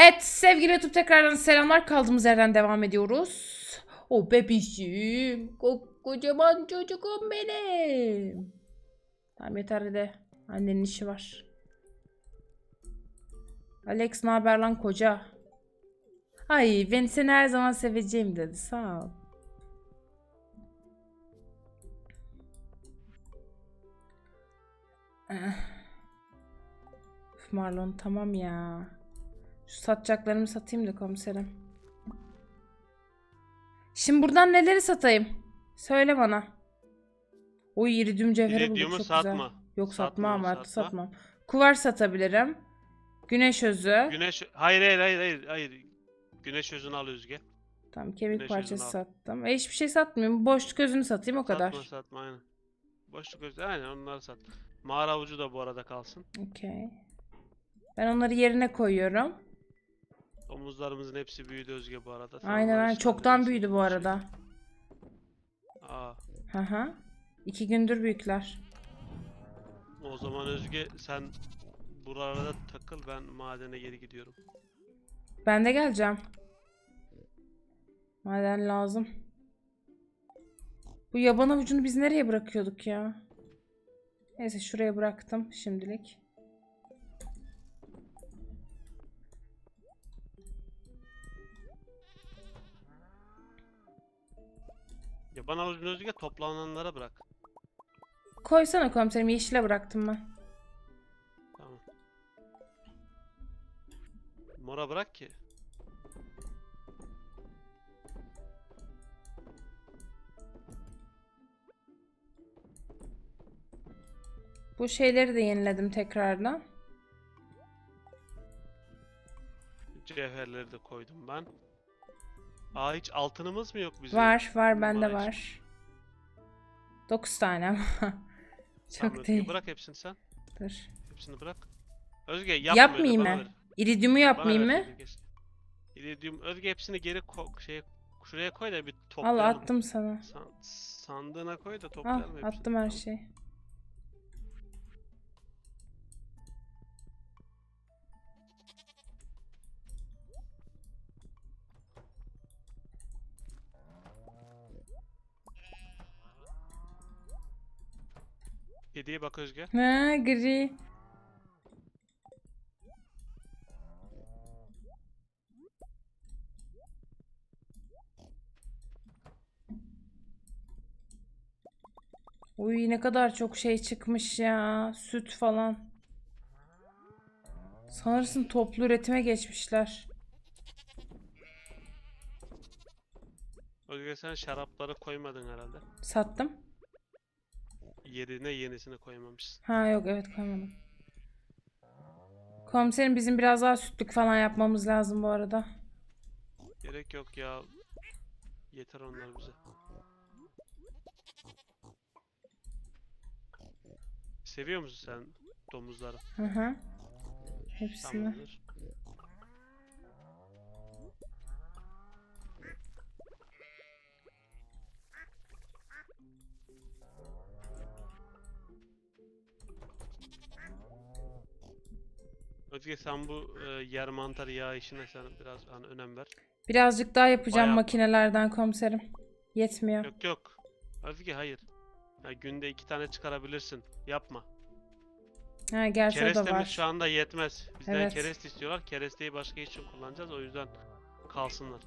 Evet sevgili YouTube tekrardan selamlar. Kaldığımız yerden devam ediyoruz. O bebişim. Ko- kocaman çocuğum benim. Tamam yeter de. Annenin işi var. Alex ne haber lan koca? Ay ben seni her zaman seveceğim dedi. Sağ ol. Eh. Marlon tamam ya. Şu satacaklarımı satayım da komiserim. Şimdi buradan neleri satayım? Söyle bana. O iridium cevheri bulduk çok satma. güzel. Yok Satma, satmam hayatta satma. satmam. Kuvar satabilirim. Güneş özü. Güneş hayır hayır hayır hayır hayır. Güneş özünü al Özge. Tamam kemik güneş parçası özünü al. sattım. E hiçbir şey satmıyorum. Boşluk özünü satayım o kadar. Satma satma aynen. Boşluk özü aynen onları sat. Mağara avucu da bu arada kalsın. Okey. Ben onları yerine koyuyorum. Omuzlarımızın hepsi büyüdü Özge bu arada. Sen Aynen aynen. Çoktan büyüdü bu arada. Aa, Hı hı. İki gündür büyükler. o zaman Özge sen buralarda takıl ben madene geri gidiyorum. Ben de geleceğim. Maden lazım. Bu yaban avucunu biz nereye bırakıyorduk ya? Neyse şuraya bıraktım şimdilik. Yaban avucunu Özge toplananlara bırak. Koysana komiserim yeşile bıraktım ben. Tamam. Mora bırak ki. Bu şeyleri de yeniledim tekrardan. Cevherleri de koydum ben. Aa hiç altınımız mı yok bizim? Var var bende için. var. 9 tane ama. Tamam, Çok Özge, değil. Bırak hepsini sen. Dur. Hepsini bırak. Özge yapma Yapmayayım mı? ver. İridiumu yapmayayım ver mı? Geç. İridium Özge hepsini geri ko şeye şuraya koy da bir Al toplayalım. attım sana. San- sandığına koy da Al toplayalım hepsini. attım her Tamam. şeyi. Hediye bak Özge. Ha gri. Uy ne kadar çok şey çıkmış ya. Süt falan. Sanırsın toplu üretime geçmişler. Özge sen şarapları koymadın herhalde. Sattım. Yerine yenisini koymamışsın. Ha yok evet koymadım. Komiserim bizim biraz daha sütlük falan yapmamız lazım bu arada. Gerek yok ya. Yeter onlar bize. Seviyor musun sen domuzları? Hı hı. Hepsini. Tamamdır. Özge sen bu e, yer mantarı yağ işine sen biraz hani önem ver. Birazcık daha yapacağım Bayağı- makinelerden komiserim. Yetmiyor. Yok yok. Özge hayır. Ya günde iki tane çıkarabilirsin. Yapma. Ha gerçi o da Kerestemiz var. şu anda yetmez. Bizden Evet. kereste istiyorlar. Keresteyi başka için kullanacağız. O yüzden kalsınlar.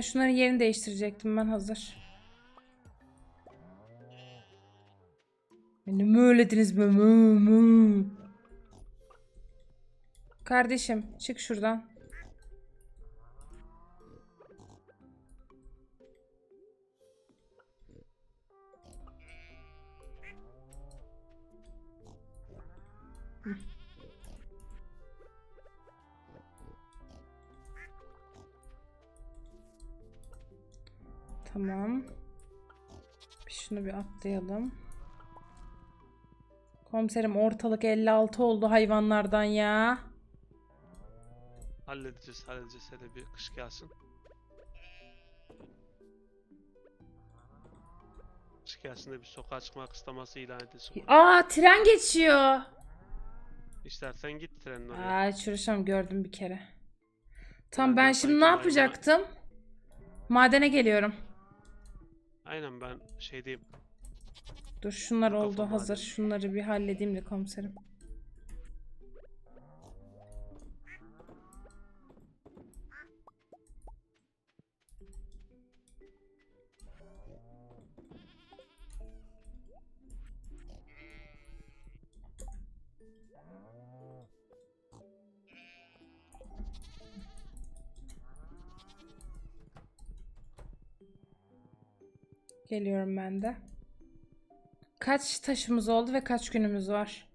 Ha şunların yerini değiştirecektim ben hazır. Beni mi öylediniz be? Mü, mü. Kardeşim çık şuradan. Tamam. Şunu bir atlayalım. Komiserim ortalık 56 oldu hayvanlardan ya. Halledeceğiz halledeceğiz. Hele bir kış gelsin. Kış gelsin de bir sokağa çıkma kısıtlaması ilan edilsin. Aa tren geçiyor. İstersen git trenin oraya. Aa çürüşüm gördüm bir kere. Tam Ben şimdi ne yapacaktım? Madene geliyorum. Aynen ben şeydeyim. Dur şunlar Kafa oldu hazır. Şunları bir halledeyim de komiserim. Geliyorum ben de. Kaç taşımız oldu ve kaç günümüz var?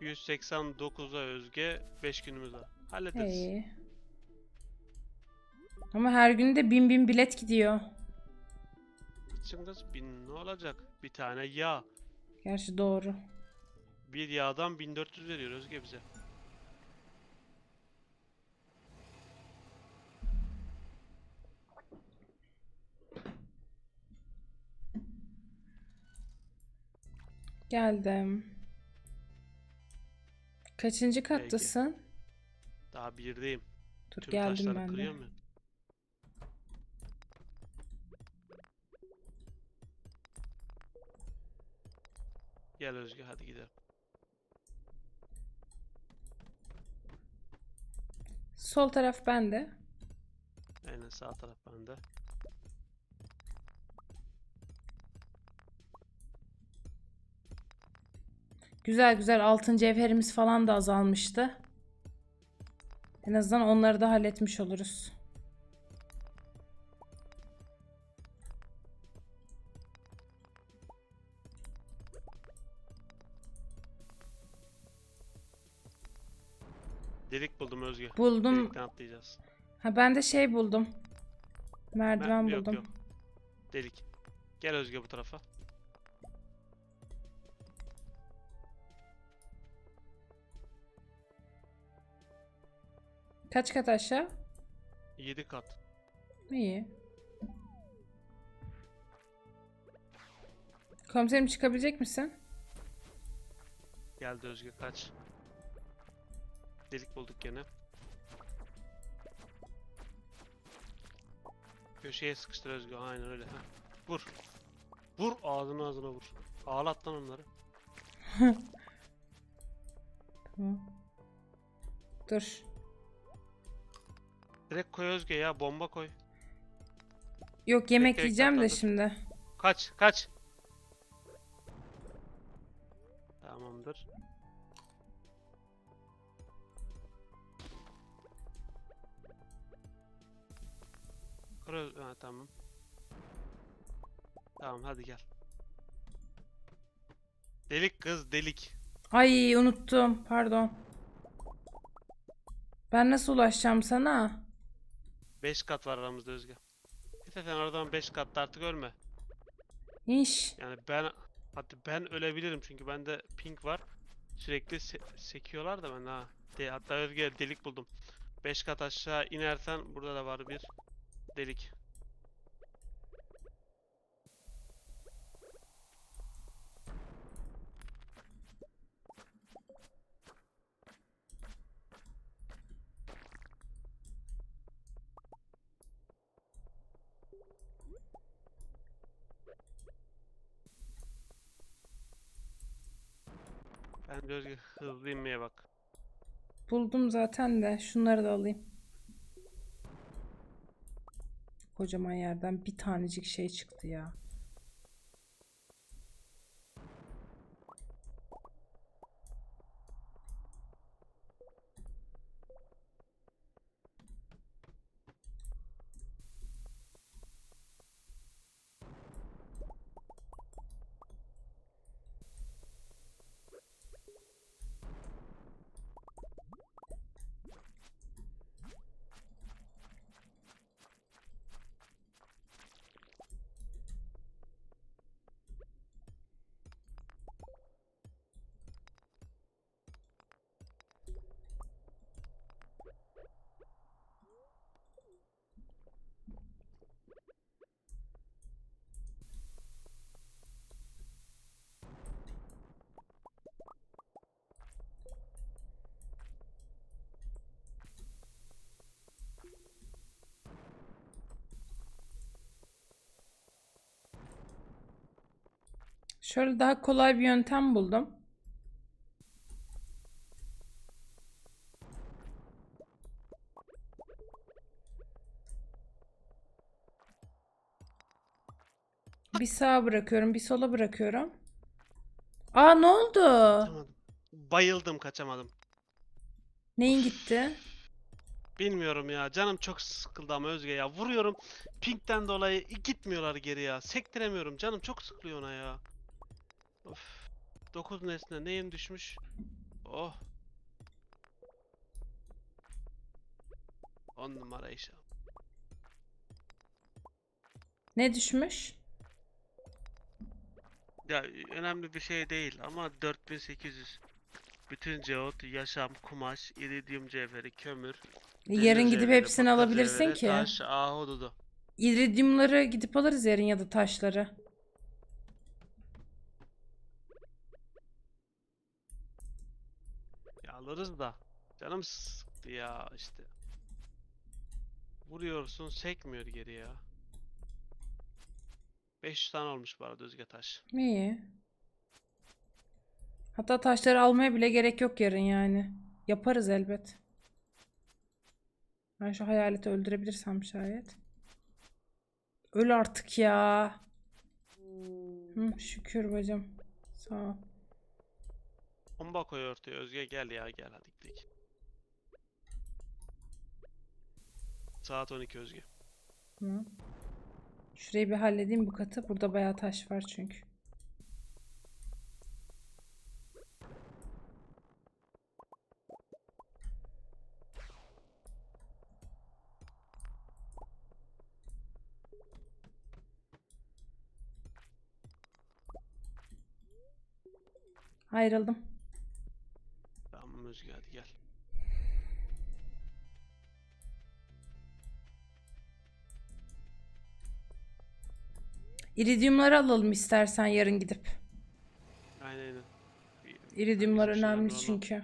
189'a özge 5 günümüz var. Hallederiz. İyi. Ama her gün de bin bin bilet gidiyor. Kız bin ne olacak? Bir tane yağ. Gerçi doğru. Bir yağdan 1400 veriyor Özge bize. Geldim. Kaçıncı kattasın? Daha birdeyim. Dur Tüm geldim taşları ben de. kırıyor mu? Gel Özge hadi gidelim. Sol taraf bende. Aynen sağ taraf bende. Güzel güzel altın cevherimiz falan da azalmıştı. En azından onları da halletmiş oluruz. Delik buldum Özge. Buldum. Delikten atlayacağız. Ha ben de şey buldum. Merdiven yok, buldum. yok. Delik. Gel Özge bu tarafa. Kaç kat aşağı? 7 kat. İyi. Komiserim çıkabilecek misin? Geldi Özge kaç. Delik bulduk gene. Köşeye sıkıştır Özge. Aynen öyle. Heh. Vur. Vur ağzına ağzına vur. Ağlat lan onları. Tamam. Dur. Direkt koy Özge ya bomba koy. Yok yemek Bekle, yiyeceğim de şimdi. Kaç kaç. Tamamdır. Kır ha, tamam. Tamam hadi gel. Delik kız delik. Ay unuttum. Pardon. Ben nasıl ulaşacağım sana? 5 kat var aramızda Özge. Git sen oradan 5 katta artık ölme. İş. Yani ben hatta ben ölebilirim çünkü bende pink var. Sürekli se- sekiyorlar da ben ha. De, hatta Özge delik buldum. 5 kat aşağı inersen burada da var bir delik. Ben de hızlı inmeye bak. Buldum zaten de. Şunları da alayım. Kocaman yerden bir tanecik şey çıktı ya. Şöyle daha kolay bir yöntem buldum. Bir sağa bırakıyorum, bir sola bırakıyorum. Aa ne oldu? Kaçamadım. Bayıldım kaçamadım. Neyin gitti? Bilmiyorum ya. Canım çok sıkıldı ama Özge ya. Vuruyorum. Pink'ten dolayı gitmiyorlar geri ya. Sektiremiyorum. Canım çok sıkılıyor ona ya. Of. 9 nesne neyim düşmüş? Oh. 10 numara iş. Ne düşmüş? Ya önemli bir şey değil ama 4800. Bütün ceot, yaşam, kumaş, iridium cevheri, kömür, Yarın demir gidip cevheri, hepsini alabilirsin cevheri, ki. Taş, ahududu. İridiumları gidip alırız yarın ya da taşları. Ya alırız da. Canım sıktı ya işte. Vuruyorsun sekmiyor geri ya. 500 tane olmuş bu arada Özge taş. İyi. Hatta taşları almaya bile gerek yok yarın yani. Yaparız elbet. Ben şu hayaleti öldürebilirsem şayet. Öl artık ya. Hı, şükür bacım. Sağ ol. Bomba koy ortaya Özge gel ya gel hadi gidelim. Saat 12 Özge. Hı. Şurayı bir halledeyim bu katı. Burada bayağı taş var çünkü. Ayrıldım. İridiumları alalım istersen yarın gidip. Aynen aynen. İridiumlar bizim önemli şeyler çünkü.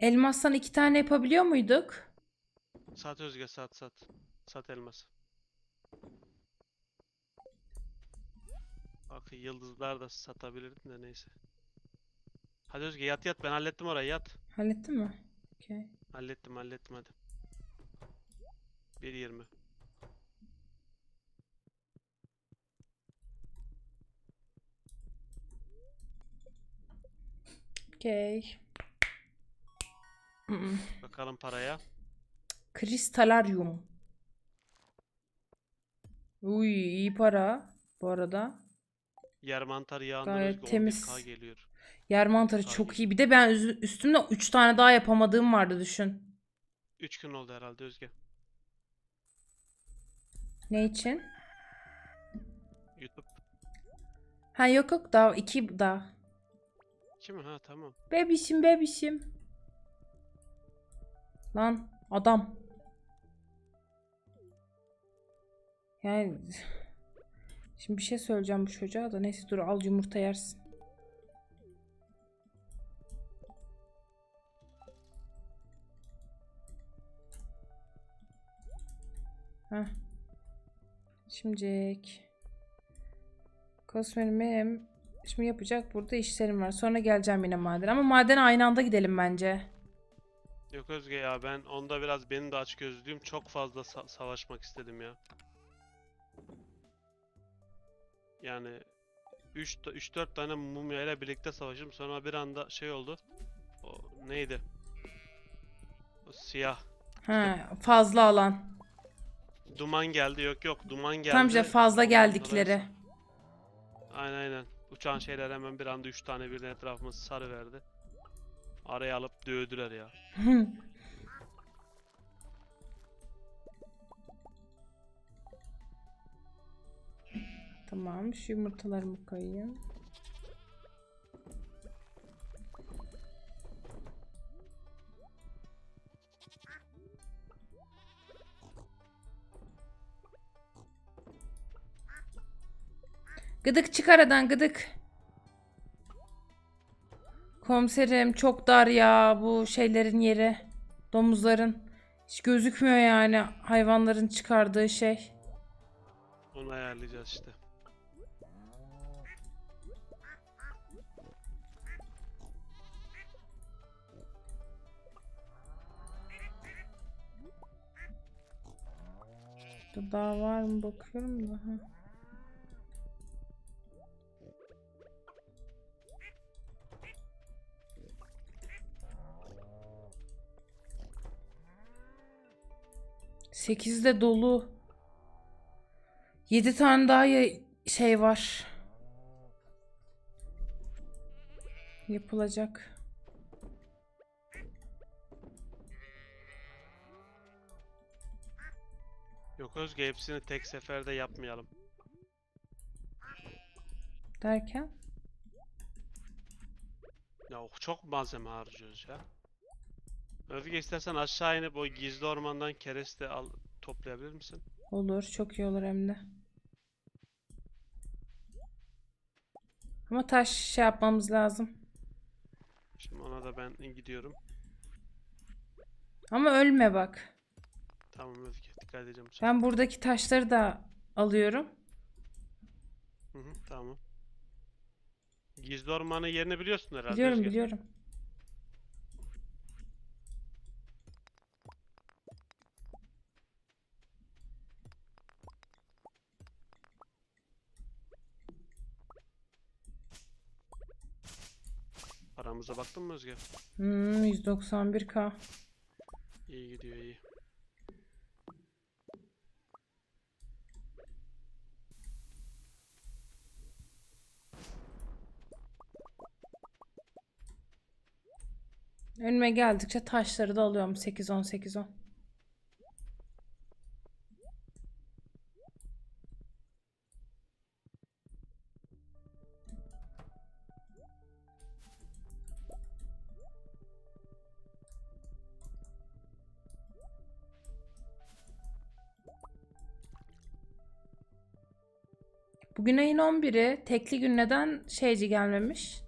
Elmastan iki tane yapabiliyor muyduk? Sat Özge sat sat. Sat elmas. Bak yıldızlar da satabilirdim de neyse. Hadi Özge yat yat ben hallettim orayı yat. Hallettin mi? Okey. Hallettim hallettim hadi. 1.20 Okey. Bakalım paraya. Kristalaryum. Uy iyi para bu arada. Yer mantarı yağından Gayet temiz. 11k geliyor. Yer mantarı Ay. çok iyi. Bir de ben üz- üstümde 3 tane daha yapamadığım vardı düşün. 3 gün oldu herhalde Özge. Ne için? YouTube. Ha yok yok daha 2 daha. Kim? Ha tamam. Bebişim bebişim. Lan adam. Yani şimdi bir şey söyleyeceğim bu çocuğa da neyse dur al yumurta yersin. Heh. Şimdilik. Kosmerim Şimdi yapacak burada işlerim var. Sonra geleceğim yine maden. Ama madene aynı anda gidelim bence. Yok Özge ya ben onda biraz benim de açgözlüğüm çok fazla sa- savaşmak istedim ya. Yani 3 3-4 tane mumya ile birlikte savaşım sonra bir anda şey oldu. O neydi? O siyah. Ha, fazla alan. Duman geldi yok yok duman geldi. Tam işte fazla geldikleri. Aynen aynen. Uçan şeyler hemen bir anda 3 tane birden etrafımız sarı verdi. Araya alıp dövdüler ya. tamam şu yumurtalarımı koyayım. Gıdık çık aradan gıdık. Komiserim çok dar ya bu şeylerin yeri. Domuzların. Hiç gözükmüyor yani hayvanların çıkardığı şey. Onu ayarlayacağız işte. Burada daha var mı bakıyorum da. Ha. Sekiz de dolu. Yedi tane daha şey var. Yapılacak. Yok Özge hepsini tek seferde yapmayalım. Derken? Ya çok malzeme harcıyoruz ya. Özge istersen aşağı inip o gizli ormandan kereste al toplayabilir misin? Olur. Çok iyi olur hem de. Ama taş şey yapmamız lazım. Şimdi ona da ben gidiyorum. Ama ölme bak. Tamam Özge dikkat edeceğim. bu sefer. Ben buradaki taşları da alıyorum. Hı hı, tamam. Gizli ormanın yerini biliyorsun herhalde Biliyorum Özge. biliyorum. Paramıza baktın mı Özge? Hmm, 191k. İyi gidiyor iyi. Önüme geldikçe taşları da alıyorum. 8 10 8 10. Bugün ayın 11'i. Tekli gün neden şeyci gelmemiş?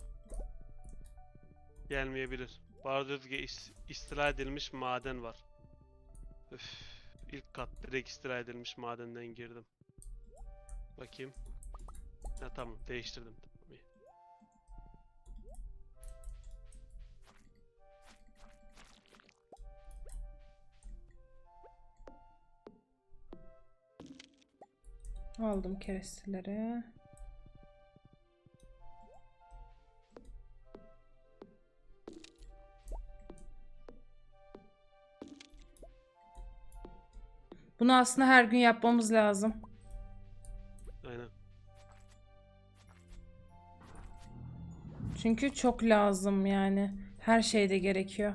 Gelmeyebilir. Barda Özge is- istila edilmiş maden var. Öf, ilk kat direkt istila edilmiş madenden girdim. Bakayım. Ha tamam değiştirdim. Aldım keresteleri. Bunu aslında her gün yapmamız lazım. Aynen. Çünkü çok lazım yani. Her şeyde gerekiyor.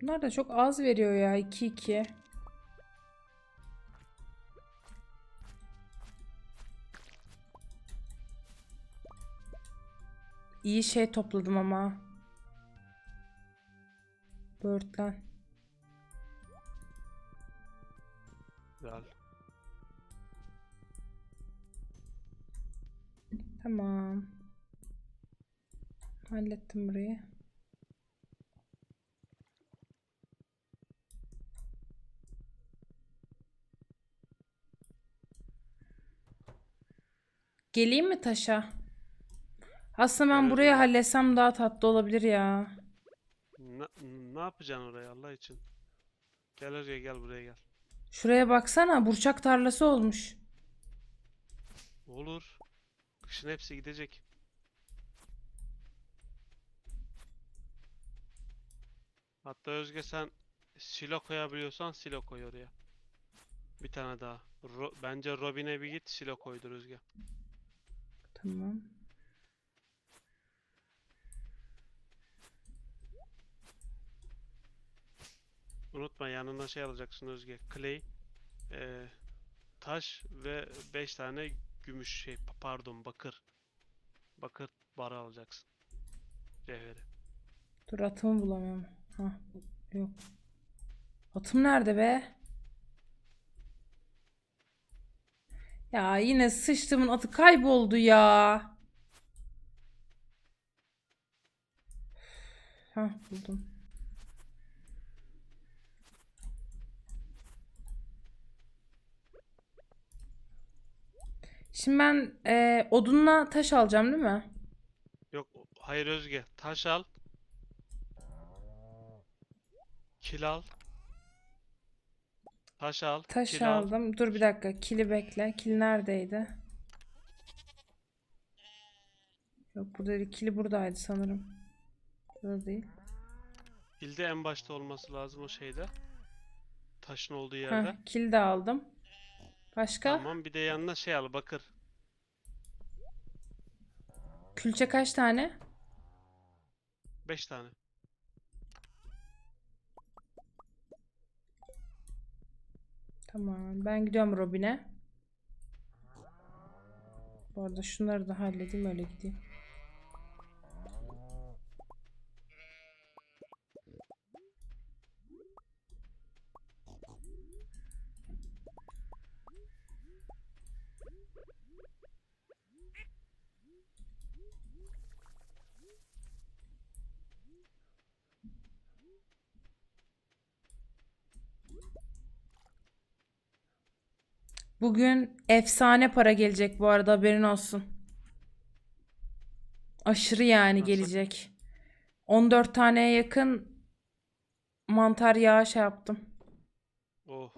Bunlar da çok az veriyor ya 2 2. İyi şey topladım ama. Börtlen. Güzel. Tamam. Hallettim burayı. Geleyim mi taşa? Aslında ben burayı halletsem daha tatlı olabilir ya. Ne yapacaksın oraya Allah için? Gel Özge gel buraya gel. Şuraya baksana burçak tarlası olmuş. Olur. Kışın hepsi gidecek. Hatta Özge sen silo koyabiliyorsan silo koy oraya. Bir tane daha. Ro- bence Robin'e bir git silo koydur Özge. Tamam. Unutma yanına şey alacaksın Özge. Clay, e, taş ve 5 tane gümüş şey pardon bakır. Bakır barı alacaksın. Cevheri. Dur atımı bulamıyorum. Ha yok. Atım nerede be? Ya yine sıçtımın atı kayboldu ya. Ha buldum. Şimdi ben e, odunla taş alacağım değil mi? Yok hayır Özge. Taş al. Kil al. Taş al. Taş kil al. aldım. Dur bir dakika. Kili bekle. Kil neredeydi? Yok burada. Kili buradaydı sanırım. Burada değil. Kilde en başta olması lazım o şeyde. Taşın olduğu yerde. Heh, kil de aldım. Başka? Tamam bir de yanına şey al bakır. Külçe kaç tane? 5 tane. Tamam. Ben gidiyorum Robin'e. Bu arada şunları da halledeyim öyle gideyim. Bugün efsane para gelecek bu arada haberin olsun. Aşırı yani Nasıl? gelecek. 14 taneye yakın mantar yağı şey yaptım. Oh.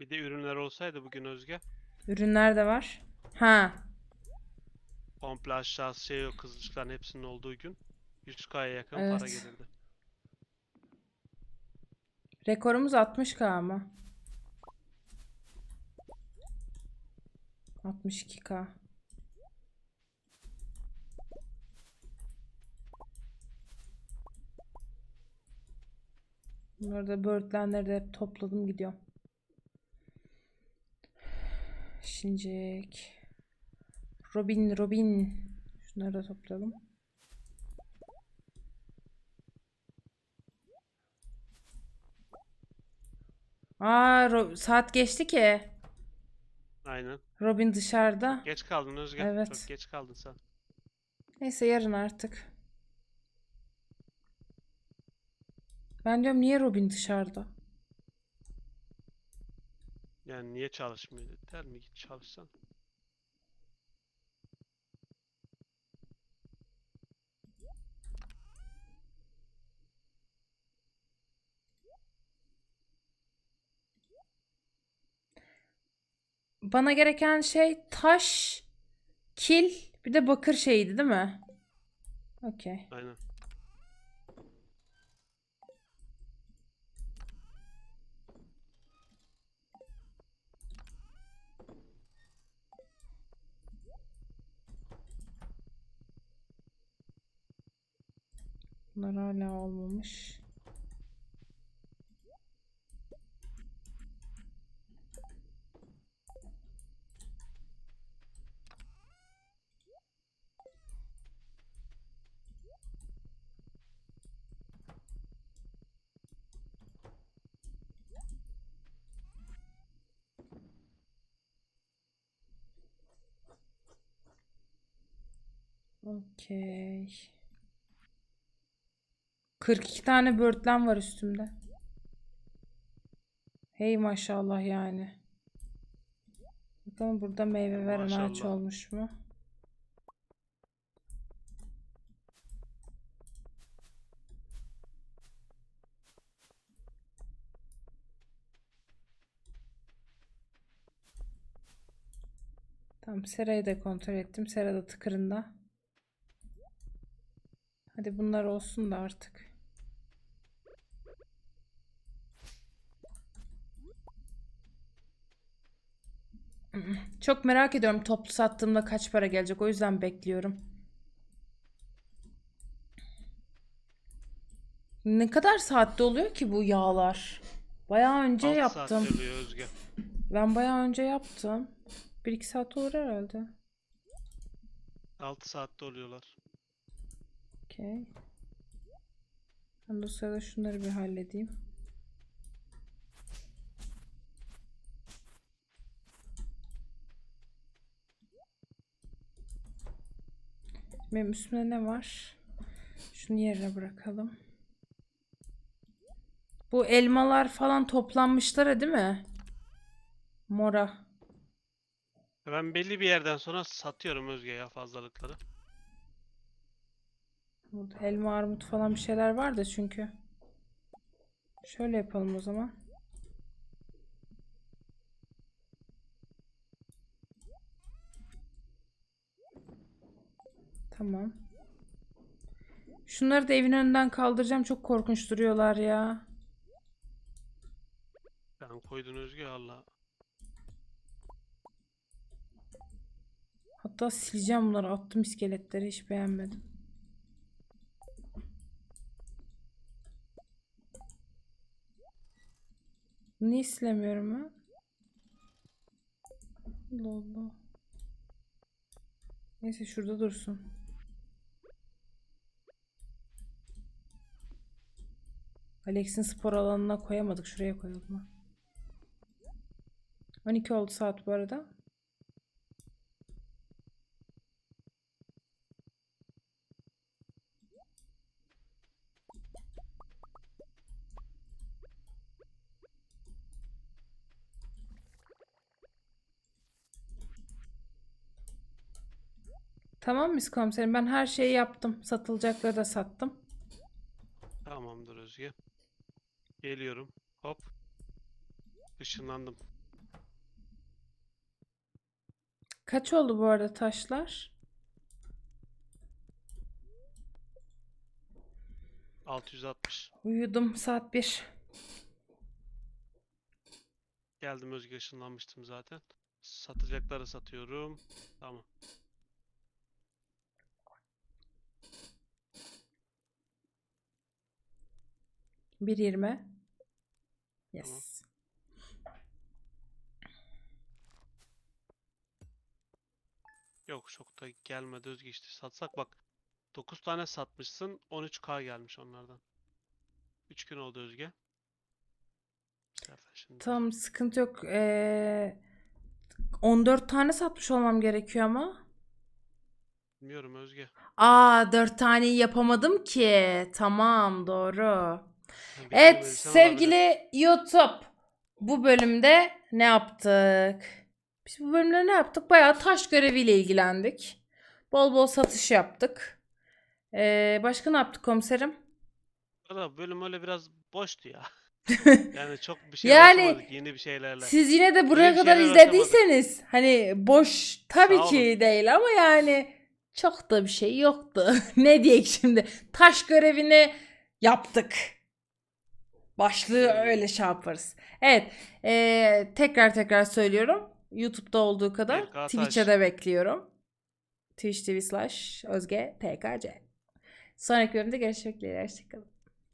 Bir de ürünler olsaydı bugün Özge. Ürünler de var. Ha, Komple aşağısı şey yok kızılcıkların hepsinin olduğu gün. 100k'ya yakın para Evet. gelirdi. Rekorumuz 60k ama. 62k. Bunları da böğürtlenleri de hep topladım gidiyorum. Şincik. Robin, Robin. Şunları da toplayalım. Aa, Ro- saat geçti ki. Aynen. Robin dışarıda. Geç kaldın Özge. Evet. Çok geç kaldın sen. Neyse yarın artık. Ben diyorum niye Robin dışarıda? Yani niye çalışmıyor dediler mi git çalışsan. Bana gereken şey taş, kil, bir de bakır şeydi değil mi? Okey. Aynen. Bunlar hala olmamış. Okey. 42 tane böğürtlen var üstümde. Hey maşallah yani. Bakalım burada meyve veren ağaç Maşallah. olmuş mu? Tamam serayı da kontrol ettim. Sera da tıkırında. Hadi bunlar olsun da artık. Çok merak ediyorum toplu sattığımda kaç para gelecek. O yüzden bekliyorum. Ne kadar saatte oluyor ki bu yağlar? Bayağı önce 6 yaptım. saat oluyor Özge. Ben bayağı önce yaptım. 1-2 saat olur herhalde. 6 saatte oluyorlar. Okey. Ben de sırada şunları bir halledeyim. Benim üstümde ne var? Şunu yerine bırakalım. Bu elmalar falan toplanmışlar değil mi? Mora. Ben belli bir yerden sonra satıyorum Özge ya fazlalıkları. Burada elma, armut falan bir şeyler var da çünkü. Şöyle yapalım o zaman. Tamam. Şunları da evin önünden kaldıracağım. Çok korkunç duruyorlar ya. Ben koydun Özge Allah. Hatta sileceğim bunları. Attım iskeletleri. Hiç beğenmedim. Niye silemiyorum ben? Allah. Neyse şurada dursun. Alex'in spor alanına koyamadık. Şuraya koyalım. 12 oldu saat bu arada. Tamam Miss Komiserim ben her şeyi yaptım. Satılacakları da sattım. Tamamdır Özge. Geliyorum. Hop. Işınlandım. Kaç oldu bu arada taşlar? 660. Uyudum saat 1. Geldim Özge ışınlanmıştım zaten. Satacakları satıyorum. Tamam. Bir yirmi. Yes. Yok çok da gelmedi Özge işte. Satsak bak. 9 tane satmışsın. 13k gelmiş onlardan. 3 gün oldu Özge. Şimdi. Tamam sıkıntı yok. Ee, 14 tane satmış olmam gerekiyor ama. Bilmiyorum Özge. Aa 4 taneyi yapamadım ki. Tamam doğru. Evet olabilir. sevgili YouTube. Bu bölümde ne yaptık? Biz bu bölümde ne yaptık? Bayağı taş göreviyle ilgilendik. Bol bol satış yaptık. Ee, başka ne yaptık komiserim? Valla bölüm öyle biraz boştu ya. Yani çok bir şey Yani yeni bir şeylerle. Siz yine de buraya bir kadar izlediyseniz hani boş tabii Sağ ki değil ama yani çok da bir şey yoktu. ne diyek şimdi? Taş görevini yaptık. Başlığı öyle şey yaparız. Evet. eee, tekrar tekrar söylüyorum. YouTube'da olduğu kadar. Twitch'e de bekliyorum. Twitch TV slash Özge PKC. Sonraki bölümde görüşmek dileğiyle. Hoşçakalın.